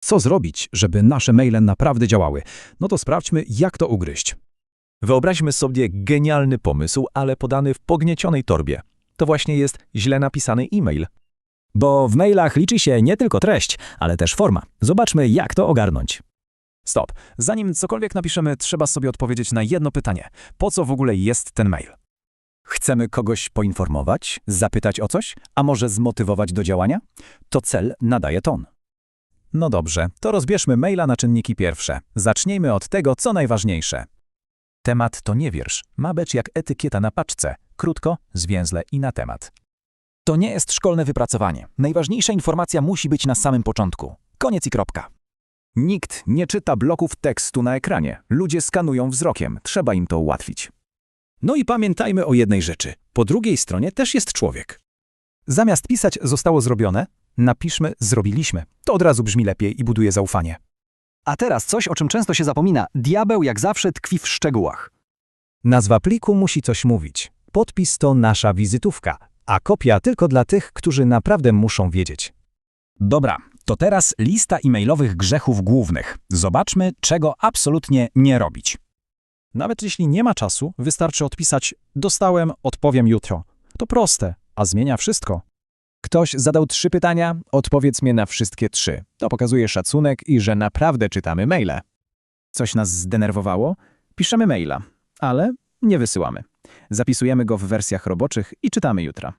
Co zrobić, żeby nasze maile naprawdę działały? No to sprawdźmy, jak to ugryźć. Wyobraźmy sobie genialny pomysł, ale podany w pogniecionej torbie. To właśnie jest źle napisany e-mail. Bo w mailach liczy się nie tylko treść, ale też forma. Zobaczmy, jak to ogarnąć. Stop. Zanim cokolwiek napiszemy, trzeba sobie odpowiedzieć na jedno pytanie. Po co w ogóle jest ten mail? Chcemy kogoś poinformować, zapytać o coś, a może zmotywować do działania? To cel nadaje ton. No dobrze, to rozbierzmy maila na czynniki pierwsze. Zacznijmy od tego, co najważniejsze. Temat to nie wiersz. Ma być jak etykieta na paczce. Krótko, zwięzle i na temat. To nie jest szkolne wypracowanie. Najważniejsza informacja musi być na samym początku. Koniec i kropka. Nikt nie czyta bloków tekstu na ekranie. Ludzie skanują wzrokiem. Trzeba im to ułatwić. No i pamiętajmy o jednej rzeczy. Po drugiej stronie też jest człowiek. Zamiast pisać zostało zrobione, napiszmy zrobiliśmy. To od razu brzmi lepiej i buduje zaufanie. A teraz coś, o czym często się zapomina. Diabeł jak zawsze tkwi w szczegółach. Nazwa pliku musi coś mówić. Podpis to nasza wizytówka, a kopia tylko dla tych, którzy naprawdę muszą wiedzieć. Dobra, to teraz lista e-mailowych grzechów głównych. Zobaczmy, czego absolutnie nie robić. Nawet jeśli nie ma czasu, wystarczy odpisać dostałem, odpowiem jutro. To proste, a zmienia wszystko. Ktoś zadał trzy pytania, odpowiedz na wszystkie trzy. To pokazuje szacunek i że naprawdę czytamy maile. Coś nas zdenerwowało? Piszemy maila, ale nie wysyłamy. Zapisujemy go w wersjach roboczych i czytamy jutra.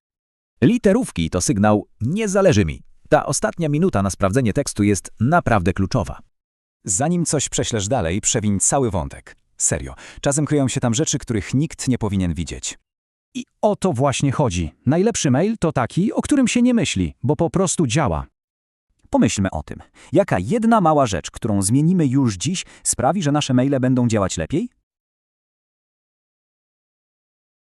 Literówki to sygnał nie zależy mi. Ta ostatnia minuta na sprawdzenie tekstu jest naprawdę kluczowa. Zanim coś prześlesz dalej, przewiń cały wątek. Serio, czasem kryją się tam rzeczy, których nikt nie powinien widzieć. I o to właśnie chodzi. Najlepszy mail to taki, o którym się nie myśli, bo po prostu działa. Pomyślmy o tym. Jaka jedna mała rzecz, którą zmienimy już dziś, sprawi, że nasze maile będą działać lepiej?